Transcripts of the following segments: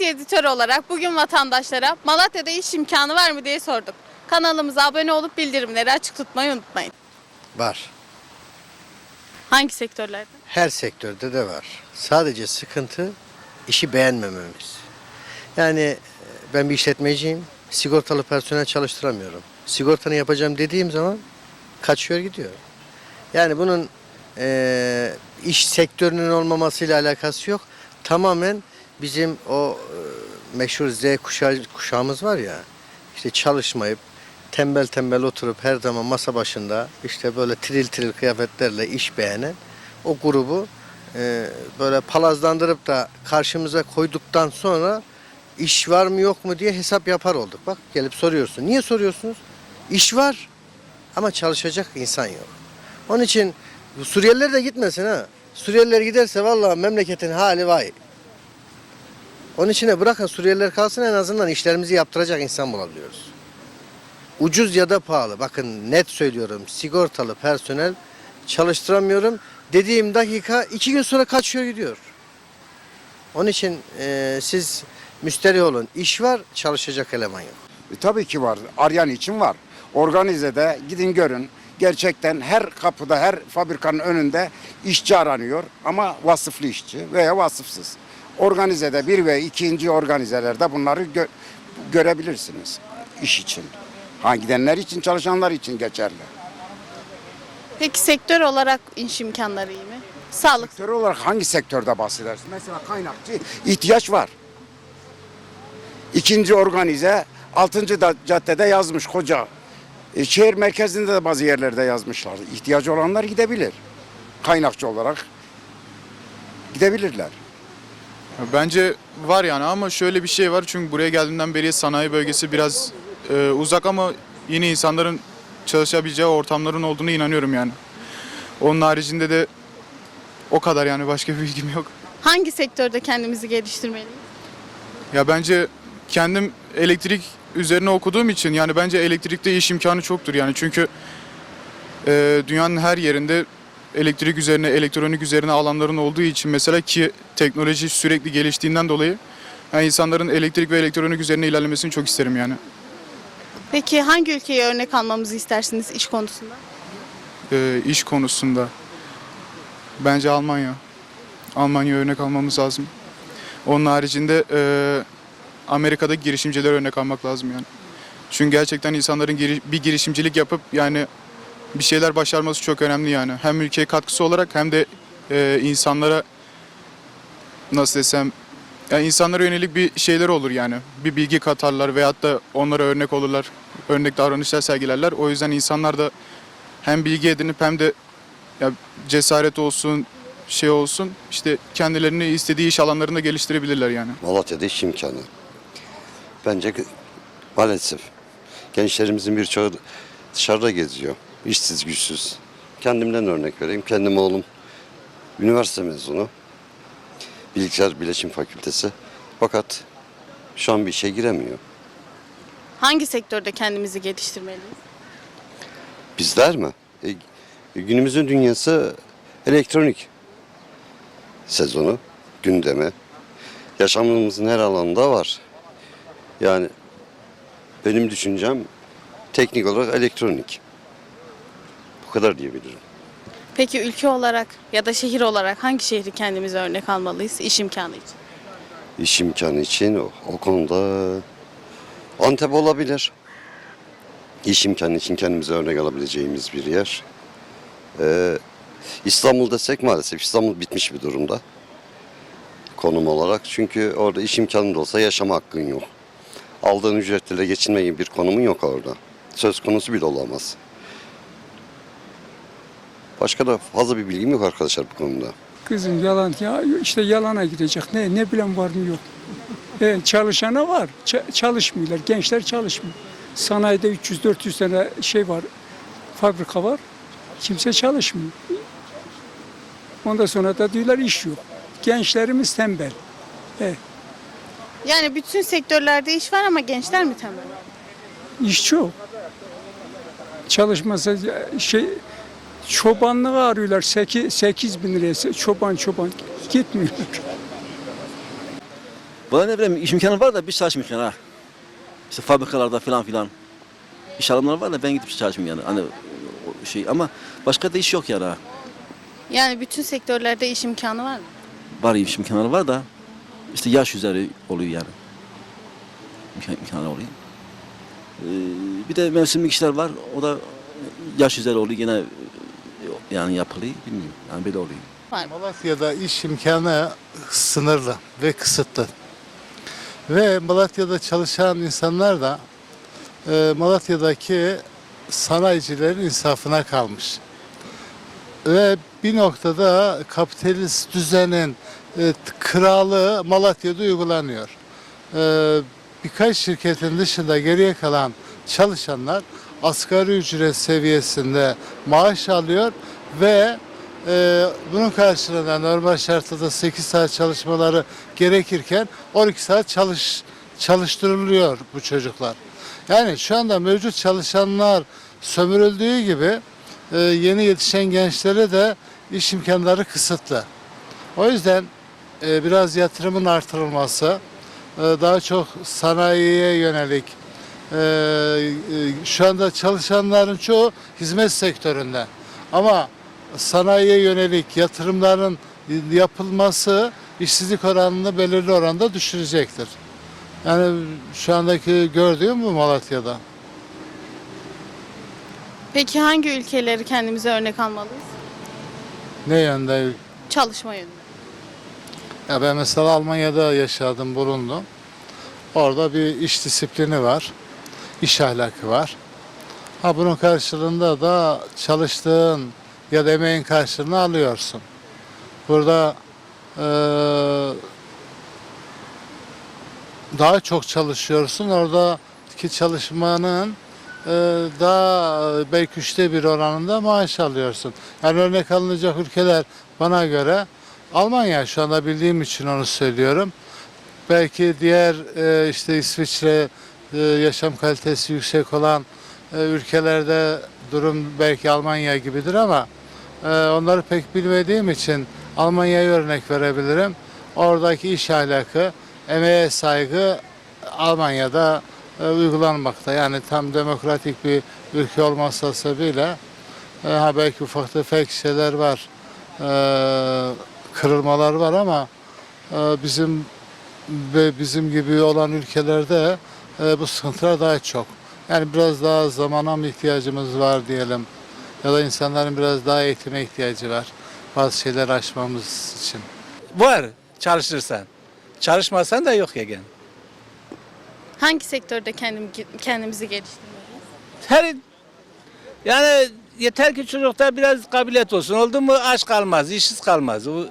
Malatya editörü olarak bugün vatandaşlara Malatya'da iş imkanı var mı diye sorduk. Kanalımıza abone olup bildirimleri açık tutmayı unutmayın. Var. Hangi sektörlerde? Her sektörde de var. Sadece sıkıntı işi beğenmememiz. Yani e, ben bir işletmeciyim. Sigortalı personel çalıştıramıyorum. Sigortanı yapacağım dediğim zaman kaçıyor gidiyor. Yani bunun e, iş sektörünün olmamasıyla alakası yok. Tamamen bizim o e, meşhur Z kuşağı, kuşağımız var ya. işte çalışmayıp tembel tembel oturup her zaman masa başında işte böyle tril tril kıyafetlerle iş beğenen o grubu e, böyle palazlandırıp da karşımıza koyduktan sonra iş var mı yok mu diye hesap yapar olduk. Bak gelip soruyorsun. Niye soruyorsunuz? İş var ama çalışacak insan yok. Onun için Suriyeliler de gitmesin ha. Suriyeliler giderse vallahi memleketin hali vay. Onun için de bırakın Suriyeliler kalsın en azından işlerimizi yaptıracak insan bulabiliyoruz. Ucuz ya da pahalı. Bakın net söylüyorum. Sigortalı personel çalıştıramıyorum. Dediğim dakika iki gün sonra kaçıyor gidiyor. Onun için e, siz müsterih olun. İş var, çalışacak eleman yok. E, Tabii ki var. Arayan için var. Organize'de gidin görün. Gerçekten her kapıda, her fabrikanın önünde işçi aranıyor ama vasıflı işçi veya vasıfsız. Organize'de bir ve ikinci organizelerde bunları gö- görebilirsiniz iş için. Ha gidenler için, çalışanlar için geçerli. Peki sektör olarak iş imkanları iyi mi? Sağlık. Sektör olarak hangi sektörde bahsedersin? Mesela kaynakçı ihtiyaç var. İkinci organize altıncı da caddede yazmış koca. E, şehir merkezinde de bazı yerlerde yazmışlar. İhtiyacı olanlar gidebilir. Kaynakçı olarak gidebilirler. Bence var yani ama şöyle bir şey var çünkü buraya geldiğimden beri sanayi bölgesi biraz e, uzak ama yine insanların çalışabileceği ortamların olduğunu inanıyorum yani. Onun haricinde de o kadar yani başka bir bilgim yok. Hangi sektörde kendimizi geliştirmeliyiz? Ya bence kendim elektrik üzerine okuduğum için yani bence elektrikte iş imkanı çoktur yani çünkü e, dünyanın her yerinde elektrik üzerine, elektronik üzerine alanların olduğu için mesela ki teknoloji sürekli geliştiğinden dolayı yani insanların elektrik ve elektronik üzerine ilerlemesini çok isterim yani. Peki hangi ülkeye örnek almamızı istersiniz iş konusunda? E, iş konusunda bence Almanya. Almanya örnek almamız lazım. Onun haricinde e, Amerika'da girişimcilere örnek almak lazım yani. Çünkü gerçekten insanların giri- bir girişimcilik yapıp yani bir şeyler başarması çok önemli yani. Hem ülkeye katkısı olarak hem de e, insanlara nasıl desem yani insanlara yönelik bir şeyler olur yani. Bir bilgi katarlar veyahut da onlara örnek olurlar. Örnek davranışlar sergilerler. O yüzden insanlar da hem bilgi edinip hem de ya cesaret olsun, şey olsun işte kendilerini istediği iş alanlarında geliştirebilirler yani. Malatya'da iş imkanı. Bence maalesef gençlerimizin birçoğu dışarıda geziyor. İşsiz güçsüz. Kendimden örnek vereyim. Kendim oğlum üniversite mezunu. Bilgisayar Bilişim Fakültesi. Fakat şu an bir işe giremiyor. Hangi sektörde kendimizi geliştirmeliyiz? Bizler mi? E, günümüzün dünyası elektronik sezonu, gündemi. Yaşamımızın her alanında var. Yani benim düşüncem teknik olarak elektronik. Bu kadar diyebilirim. Peki ülke olarak ya da şehir olarak hangi şehri kendimize örnek almalıyız iş imkanı için? İş imkanı için o, o konuda Antep olabilir. İş imkanı için kendimize örnek alabileceğimiz bir yer. Ee, İstanbul desek maalesef İstanbul bitmiş bir durumda. Konum olarak. Çünkü orada iş imkanı da olsa yaşama hakkın yok. Aldığın ücretle geçinme gibi bir konumun yok orada. Söz konusu bile olamaz. Başka da fazla bir bilgim yok arkadaşlar bu konuda. Kızım yalan ya işte yalana gidecek. Ne ne bilen var mı yok. E, çalışana var. Ç- çalışmıyorlar. Gençler çalışmıyor. Sanayide 300-400 tane şey var. Fabrika var. Kimse çalışmıyor. Ondan sonra da diyorlar iş yok. Gençlerimiz tembel. Yani bütün sektörlerde iş var ama gençler mi tembel? İş çok. Çalışmasa şey çobanlığı arıyorlar. 8, 8 bin liraya çoban çoban gitmiyorlar. Bana ne bileyim iş imkanı var da biz çalışmıyoruz yani ha. İşte fabrikalarda falan filan. İş alımları var da ben gidip çalışmıyorum yani. Hani o şey ama başka da iş yok yani ha. Yani bütün sektörlerde iş imkanı var mı? Var iş imkanları var da işte yaş üzeri oluyor yani. İmkan, imkanlar oluyor. Ee, bir de mevsimlik işler var. O da yaş üzeri oluyor gene e, yani yapılıyor. Bilmiyorum. Yani böyle oluyor. Malatya'da iş imkanı sınırlı ve kısıtlı. Ve Malatya'da çalışan insanlar da e, Malatya'daki sanayicilerin insafına kalmış. Ve bir noktada kapitalist düzenin e, kralı Malatya'da uygulanıyor. E, birkaç şirketin dışında geriye kalan çalışanlar asgari ücret seviyesinde maaş alıyor ve e, bunun karşılığında normal şartlarda 8 saat çalışmaları gerekirken 12 saat çalış çalıştırılıyor bu çocuklar. Yani şu anda mevcut çalışanlar sömürüldüğü gibi e, yeni yetişen gençlere de iş imkanları kısıtlı. O yüzden e, biraz yatırımın artırılması, e, daha çok sanayiye yönelik, e, e, şu anda çalışanların çoğu hizmet sektöründe. Ama sanayiye yönelik yatırımların yapılması işsizlik oranını belirli oranda düşürecektir. Yani şu andaki gördüğüm bu Malatya'da. Peki hangi ülkeleri kendimize örnek almalıyız? Ne yönde? Çalışma yönünde. Ya ben mesela Almanya'da yaşadım, bulundum. Orada bir iş disiplini var, iş ahlakı var. Ha bunun karşılığında da çalıştığın ya da emeğin karşılığını alıyorsun. Burada eee, daha çok çalışıyorsun. Oradaki çalışmanın eee, daha belki üçte bir oranında maaş alıyorsun. Yani örnek alınacak ülkeler bana göre Almanya şu anda bildiğim için onu söylüyorum. Belki diğer e, işte İsviçre e, yaşam kalitesi yüksek olan e, ülkelerde durum belki Almanya gibidir ama e, onları pek bilmediğim için Almanya'ya örnek verebilirim. Oradaki iş ahlakı, emeğe saygı Almanya'da e, uygulanmakta. Yani tam demokratik bir ülke olmasa sebebiyle e, ha belki ufak tefek şeyler var. E, kırılmalar var ama bizim ve bizim gibi olan ülkelerde bu sıkıntılar daha çok. Yani biraz daha zamana mı ihtiyacımız var diyelim ya da insanların biraz daha eğitime ihtiyacı var bazı şeyler aşmamız için. Var çalışırsan. Çalışmasan da yok yani. Hangi sektörde kendim, kendimizi geliştirmeliyiz? Her yani yeter ki çocukta biraz kabiliyet olsun. Oldu mu aç kalmaz, işsiz kalmaz. O,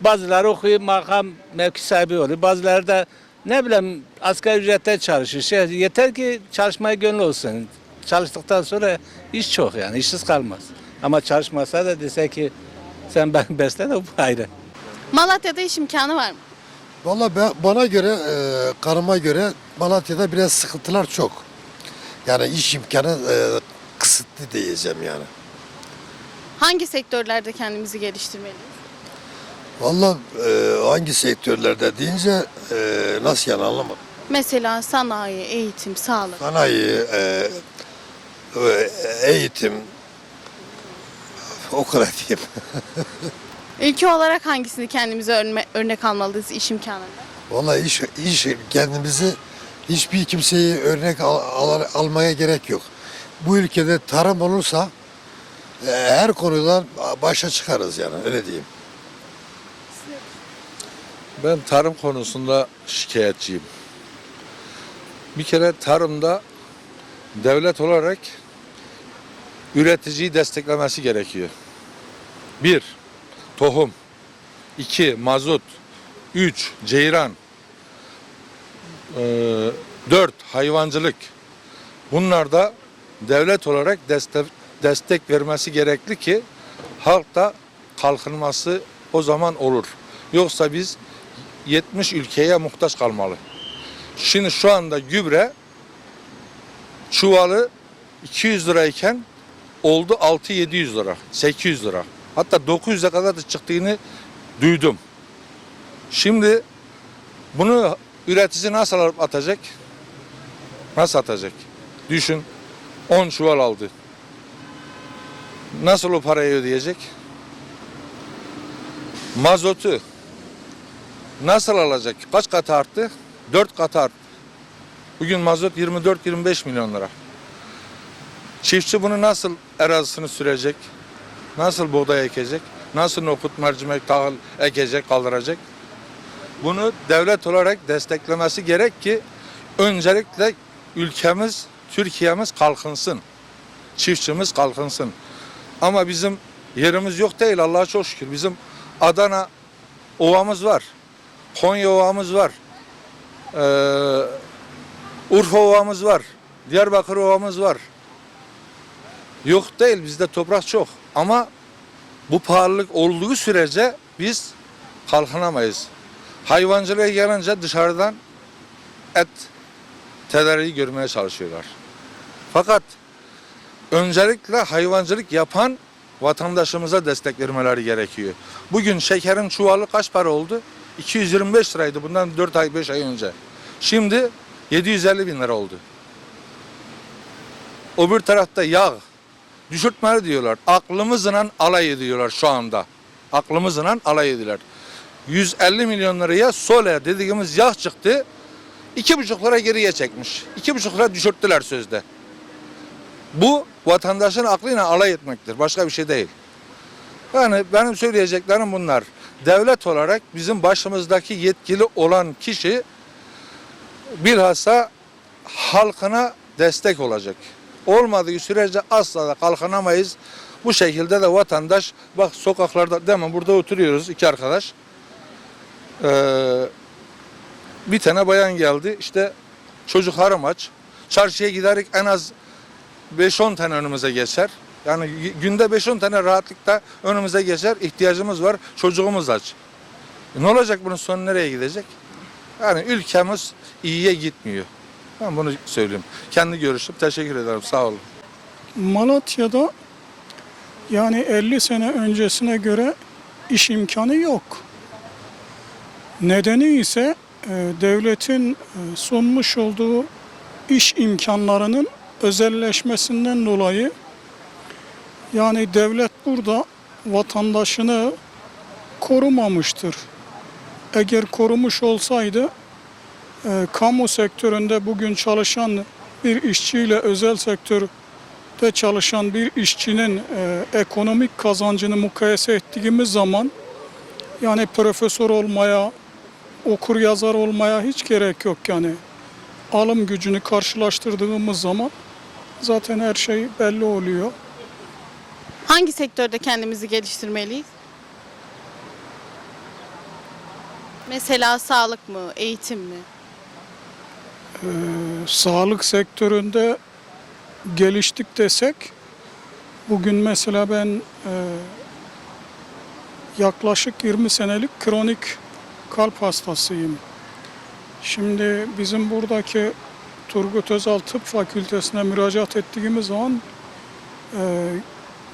bazıları okuyup makam mevki sahibi oluyor. Bazıları da ne bileyim asgari ücretten çalışır. Şey, yeter ki çalışmaya gönlü olsun. Çalıştıktan sonra iş çok yani işsiz kalmaz. Ama çalışmasa da dese ki sen ben besle de bu ayrı. Malatya'da iş imkanı var mı? Valla ben, bana göre, e, karıma göre Malatya'da biraz sıkıntılar çok. Yani iş imkanı e, kısıtlı diyeceğim yani. Hangi sektörlerde kendimizi geliştirmeliyiz? Valla e, hangi sektörlerde deyince e, nasıl yani anlamadım. Mesela sanayi, eğitim, sağlık. Sanayi, e, e, eğitim, o kadar diyeyim. Ülke olarak hangisini kendimize örne- örnek almalıyız iş imkanında? Valla iş, iş kendimizi hiçbir kimseyi örnek al, al- almaya gerek yok. Bu ülkede tarım olursa e, her konudan başa çıkarız yani öyle diyeyim. Ben tarım konusunda şikayetçiyim. Bir kere tarımda devlet olarak üreticiyi desteklemesi gerekiyor. Bir, tohum. iki mazot. Üç, ceyran. Ee, dört, hayvancılık. Bunlarda devlet olarak destek, destek vermesi gerekli ki halkta kalkınması o zaman olur. Yoksa biz 70 ülkeye muhtaç kalmalı. Şimdi şu anda gübre çuvalı 200 lirayken oldu 6-700 lira, 800 lira. Hatta 900'e kadar da çıktığını duydum. Şimdi bunu üretici nasıl alıp atacak? Nasıl atacak? Düşün 10 çuval aldı. Nasıl o parayı ödeyecek? Mazotu nasıl alacak? Kaç kat arttı? 4 kat arttı. Bugün mazot 24-25 milyon lira. Çiftçi bunu nasıl arazisini sürecek? Nasıl buğday ekecek? Nasıl nokut, mercimek, tahıl ekecek, kaldıracak? Bunu devlet olarak desteklemesi gerek ki öncelikle ülkemiz, Türkiye'miz kalkınsın. Çiftçimiz kalkınsın. Ama bizim yerimiz yok değil Allah'a çok şükür. Bizim Adana ovamız var. Konya ovamız var. Ee, Urfa ovamız var. Diyarbakır ovamız var. Yok değil bizde toprak çok. Ama bu pahalılık olduğu sürece biz kalkınamayız. Hayvancılığa gelince dışarıdan et tedariği görmeye çalışıyorlar. Fakat öncelikle hayvancılık yapan vatandaşımıza destek vermeleri gerekiyor. Bugün şekerin çuvalı kaç para oldu? 225 liraydı bundan 4 ay 5 ay önce. Şimdi 750 bin lira oldu. Öbür tarafta yağ düşürtmeli diyorlar. Aklımızla alay ediyorlar şu anda. Aklımızla alay ediyorlar. 150 milyon liraya sole dediğimiz yağ çıktı. 2,5 lira geriye çekmiş. 2,5 lira düşürttüler sözde. Bu vatandaşın aklıyla alay etmektir. Başka bir şey değil. Yani benim söyleyeceklerim bunlar. Devlet olarak bizim başımızdaki yetkili olan kişi bilhassa halkına destek olacak. Olmadığı sürece asla da kalkınamayız. Bu şekilde de vatandaş bak sokaklarda demin burada oturuyoruz iki arkadaş. Ee, bir tane bayan geldi işte çocuklarım aç. Çarşıya giderek en az 5-10 tane önümüze geçer. Yani günde 5-10 tane rahatlıkta önümüze geçer. İhtiyacımız var. Çocuğumuz aç. E ne olacak bunun sonu nereye gidecek? Yani ülkemiz iyiye gitmiyor. Ben bunu söyleyeyim. Kendi görüşüm. Teşekkür ederim. Sağ olun. Malatya'da yani 50 sene öncesine göre iş imkanı yok. Nedeni ise e, devletin e, sunmuş olduğu iş imkanlarının özelleşmesinden dolayı yani devlet burada vatandaşını korumamıştır. Eğer korumuş olsaydı e, kamu sektöründe bugün çalışan bir işçiyle özel sektörde çalışan bir işçinin e, ekonomik kazancını mukayese ettiğimiz zaman yani profesör olmaya, okur yazar olmaya hiç gerek yok yani. Alım gücünü karşılaştırdığımız zaman zaten her şey belli oluyor. Hangi sektörde kendimizi geliştirmeliyiz? Mesela sağlık mı, eğitim mi? sağlık sektöründe geliştik desek bugün mesela ben e, yaklaşık 20 senelik kronik kalp hastasıyım. Şimdi bizim buradaki Turgut Özal Tıp Fakültesine müracaat ettiğimiz zaman e,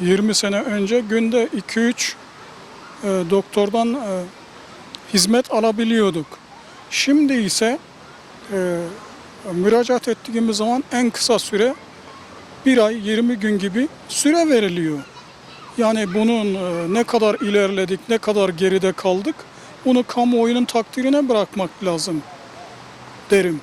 20 sene önce günde 2-3 e, doktordan e, hizmet alabiliyorduk. Şimdi ise e, müracaat ettiğimiz zaman en kısa süre bir ay 20 gün gibi süre veriliyor. Yani bunun e, ne kadar ilerledik, ne kadar geride kaldık bunu kamuoyunun takdirine bırakmak lazım derim.